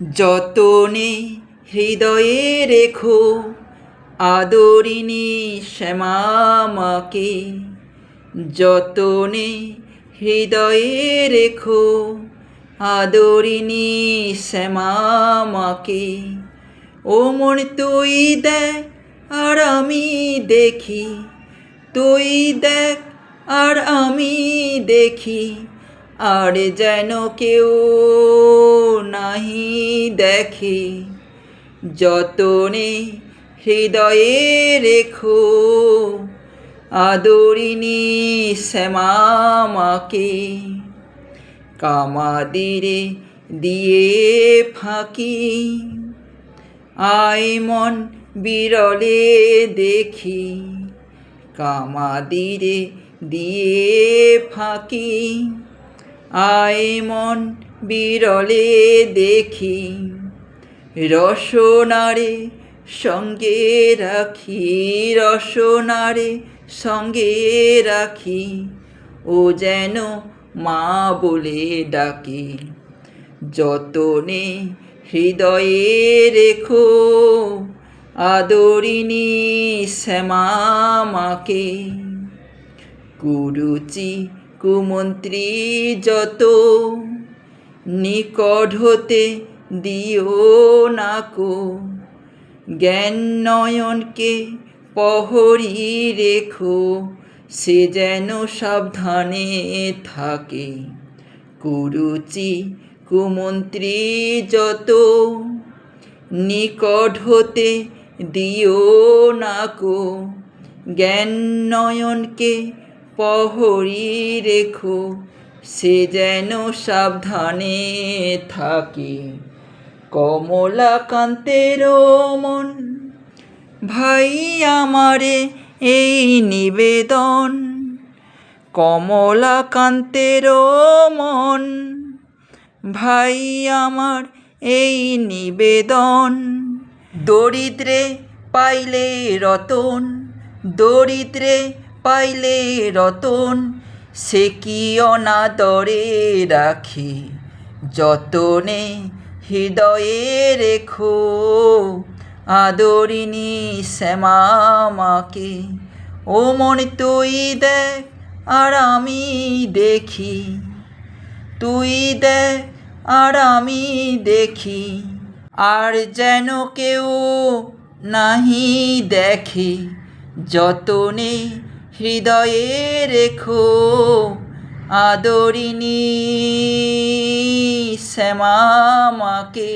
যতনে হৃদয়ে রেখো আদরিণী শ্যামামাকে যতনে হৃদয়ে রেখো আদরিণী শ্যামামাকে ও মন তুই দেখ আর আমি দেখি, তুই দেখ আর আমি দেখি, আর যেন কেউ নাহি দেখে, যতনে হৃদয়ে রেখো, আদরিণী শ্যামামাকে কামাদিরে দিয়ে ফাঁকি, আয় মন বিরলে দেখি। কামাদিরে দিয়ে ফাঁকি, আয় মন বিরলে দেখি রসনারে সঙ্গে রাখি রসনারে সঙ্গে রাখি, ও যেন মা বলে ডাকে। যতনে হৃদয়ে রেখো আদরিণী শ্যামামাকে কুরুচি কুমন্ত্রী যত নিকট হতে দিও নাকো জ্ঞান নয়নকে পহরি রেখো, সে যেন সাবধানে থাকে। কুরুচি কুমন্ত্রী যত, নিকট হতে দিও নাকো জ্ঞান নয়নকে পহরি রেখো সে যেন সাবধানে থাকে। কমলাকান্তের মন, ভাই আমারে এই নিবেদন। কমলাকান্তের মন, ভাই আমার এই নিবেদন। দরিদ্রে পাইলে রতন, দরিদ্রে পাইলে রতন। সে কি অনাদরে রাখি? যতনে হৃদয়ে রেখো, আদরিণী শ্যামামাকে ও মন তুই দেখ আর আমি দেখি, তুই দেখ আর আমি দেখি। আর যেন কেউ নাহি দেখে, যতনে হৃদয়ে রেখো আদরিণী শ্যামামাকে।